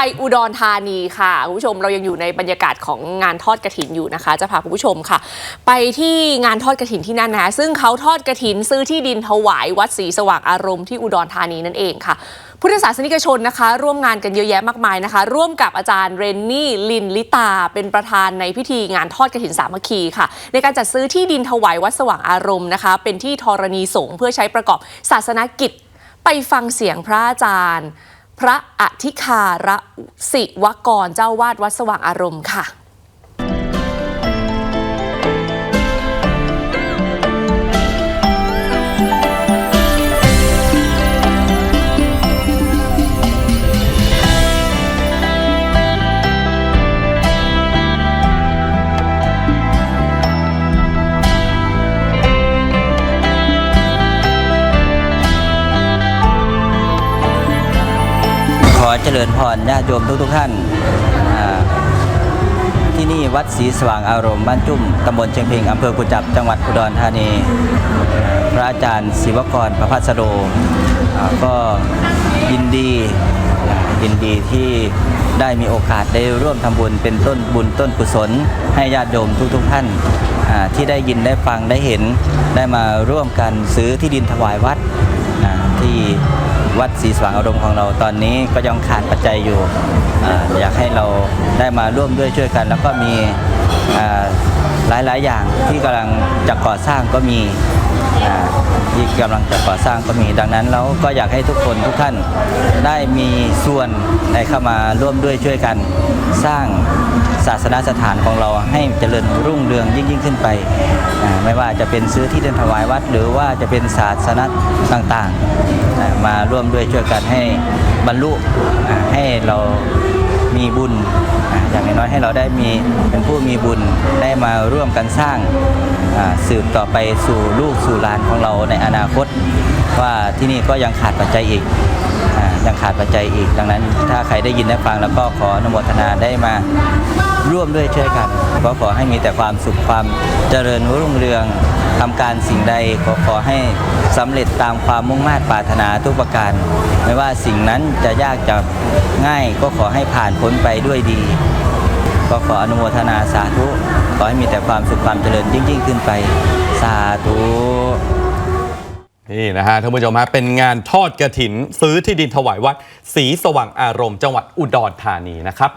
ไปอุดรธานีค่ะคุณผู้ชมเรายังอยู่ในบรรยากาศของงานทอดกระถินอยู่นะคะ จะพาคุณผู้ชมค่ะ ไปที่งานทอดกระถินที่นั่นนะซึ่งเขาทอดกระถินซื้อที่ดินถวายวัดศรีสว่างอารมณ์ที่อุดรธานีนั่นเองค่ะ พุทธศาสนิกชนนะคะ ร่วมงานกันเยอะแยะมากมายนะคะ ร่วมกับอาจารย์เรนนี่ลินลิตา เป็นประธานในพิธีงานทอดกระถินสามัคคีค่ะ ในการจัดซื้อที่ดินถวายวัดสว่างอารมณ์นะคะ เป็นที่ธรณีสงฆ์เพื่อใช้ประกอบศาสนกิจไปฟังเสียงพระอาจารย์ พระอธิคาระศิวกรเจ้าวาดวัดสว่างอารมณ์ค่ะ เจริญพรญาติโยมทุกๆท่าน ที่นี่วัดศรีสว่างอารมณ์บ้านจุ่มตำบลเชียงเพ็งอำเภอกุจับจังหวัดอุดรธานี พระอาจารย์ศิวกรประพัสโดอ่าก็ยินดียินดีที่ได้มีโอกาสได้ร่วมทำบุญเป็นต้นบุญต้นกุศล ให้ญาติโยมทุกๆท่านที่ได้ยินได้ฟังได้เห็นได้มาร่วมกันซื้อที่ดินถวายวัดที่ วัดศรีสว่างอารมณ์ของเราตอนนี้ก็ยังขาดปัจจัยอยู่อ่อยากให้เราได้มาร่วมด้วยช่วยกัน แล้วก็มีหลายๆ อย่างที่กำลังจะก่อสร้างก็มี ที่กำลังจะก่อสร้างก็มีดังนั้นแล้วก็อยากให้ทุกคนทุกท่านได้มีส่วนได้เข้ามาร่วมด้วยช่วยกันสร้างศาสนสถานของเราให้เจริญรุ่งเรืองยิ่งยิ่งขึ้นไป ไม่ว่าจะเป็นซื้อที่เดินถวายวัด หรือว่าจะเป็นศาสนต่างๆ มาร่วมด้วยช่วยกันให้บรรลุให้เรา มีบุญ อย่างน้อยๆให้เราได้มีเป็นผู้มีบุญได้มาร่วมกันสร้างสืบต่อไปสู่ลูกสู่หลานของเราในอนาคต ว่าที่นี่ก็ยังขาดปัจจัยอีกอ ยังขาดปัจจัยอีก ดังนั้น ถ้าใครได้ยินได้ฟังแล้วก็ขออนุโมทนาได้มาร่วมด้วยช่วยกันก็ขอให้มีแต่ความสุขความเจริญรุ่งเรืองทำการสิ่งใดก็ขอให้สำเร็จตามความมุ่งมา่ปรารถนาทุกประการ ไม่ว่าสิ่งนั้นจะยากจะง่ายก็ขอให้ผ่านพ้นไปด้วยดี ก็ขออนุโมทนาสาธุ ขอให้มีแต่ความสุขความเจริญยิ่งๆขึ้นไป สาธุ นี่นะฮะท่านผู้ชมฮะเป็นงานทอดกระถิน ซื้อที่ดินถวายวัดศรีสว่างอารมณ์จังหวัดอุดรธานีนะครับ